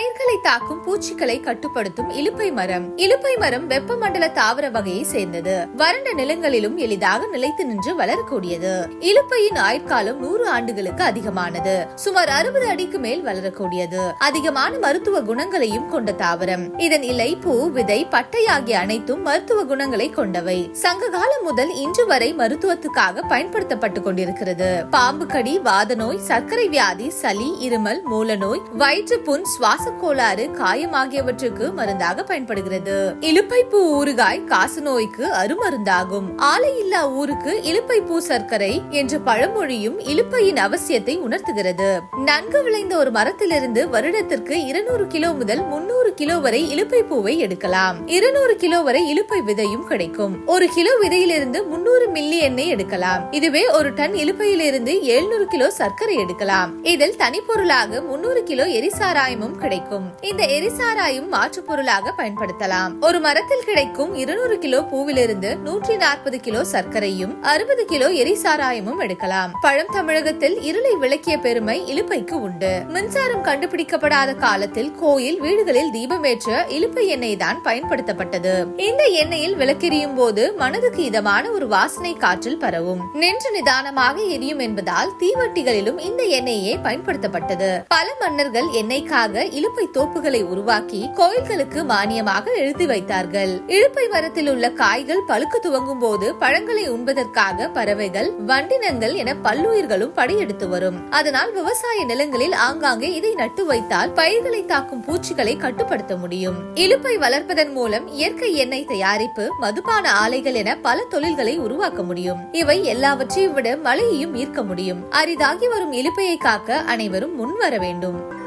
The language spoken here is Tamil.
guys. தாக்கும் பூச்சிகளை கட்டுப்படுத்தும் இலுப்பை மரம். இலுப்பை மரம் வெப்பமண்டல தாவர வகையை சேர்ந்தது. வறண்ட நிலங்களிலும் எளிதாக நிலைத்து நின்று வளரக்கூடியது. இலுப்பையின் ஆயுட்காலம் நூறு ஆண்டுகளுக்கு அதிகமானது. சுமார் அறுபது அடிக்கு மேல் வளரக்கூடியது. அதிகமான மருத்துவ குணங்களையும் கொண்ட தாவரம். இதன் இலை பூ விதை பட்டை ஆகிய அனைத்தும் மருத்துவ குணங்களை கொண்டவை. சங்க காலம் முதல் இன்று வரை மருத்துவத்துக்காக பயன்படுத்தப்பட்டு கொண்டிருக்கிறது. பாம்பு கடி வாத நோய் சர்க்கரை வியாதி சளி இருமல் மூலநோய் வயிற்று புண் சுவாசக்கோள் கோளாறு காயம் ஆகியவற்றுக்கு மருந்தாக பயன்படுகிறது. இலுப்பைப்பூ ஊறுகாய் காசு நோய்க்கு அருமருந்தாகும். ஆலை இல்லா ஊருக்கு இலுப்பைப்பூ சர்க்கரை என்ற பழமொழியும் இலுப்பையின் அவசியத்தை உணர்த்துகிறது. நன்கு விளைந்த ஒரு மரத்திலிருந்து வருடத்திற்கு இருநூறு கிலோ முதல் முன்னூறு கிலோ வரை இலுப்பை பூவை எடுக்கலாம். இருநூறு கிலோ வரை இலுப்பை விதையும் கிடைக்கும். ஒரு கிலோ விதையிலிருந்து முன்னூறு மில்லி எண்ணெய் எடுக்கலாம். இதுவே ஒரு டன் இலுப்பையிலிருந்து எழுநூறு கிலோ சர்க்கரை எடுக்கலாம். இதில் தனிப்பொருளாக முன்னூறு கிலோ எரிசாராயமும் கிடைக்கும். இந்த எரிசாராயம் மாற்று பொருளாக பயன்படுத்தலாம். ஒரு மரத்தில் கிடைக்கும் இருநூறு கிலோ பூவிலிருந்து நூற்றி நாற்பது கிலோ சர்க்கரையும் அறுபது கிலோ எரிசாராயமும் எடுக்கலாம். பழம் தமிழகத்தில் இருளை விளக்கிய பெருமை இலுப்பைக்கு உண்டு. மின்சாரம் கண்டுபிடிக்கப்படாத காலத்தில் கோயில் வீடுகளில் தீபமேற்ற இலுப்பை எண்ணெய் தான் பயன்படுத்தப்பட்டது. இந்த எண்ணெயில் விளக்கெரியும் போது மனதுக்கு இதமான ஒரு வாசனை காற்றில் பரவும். நின்று நிதானமாக எரியும் என்பதால் தீவட்டிகளிலும் இந்த எண்ணெயே பயன்படுத்தப்பட்டது. பல மன்னர்கள் எண்ணெய்க்காக இலுப்பை தோப்புகளை உருவாக்கி கோயில்களுக்கு மானியமாக எழுதி வைத்தார்கள். இழுப்பை மரத்தில் உள்ள காய்கள் பழுக்க துவங்கும் போது பழங்களை உண்பதற்காக பறவைகள் வண்டினங்கள் என பல்லுயிர்களும் படையெடுத்து வரும். அதனால் விவசாய நிலங்களில் ஆங்காங்கே இதை நட்டு வைத்தால் பயிர்களை தாக்கும் பூச்சிகளை கட்டுப்படுத்த முடியும். இலுப்பை வளர்ப்பதன் மூலம் இயற்கை எண்ணெய் தயாரிப்பு மதுபான ஆலைகள் என பல தொழில்களை உருவாக்க முடியும். இவை எல்லாவற்றையும் விட மழையையும் ஈர்க்க முடியும். அரிதாகி வரும் இலுப்பையை காக்க அனைவரும் முன்வர வேண்டும்.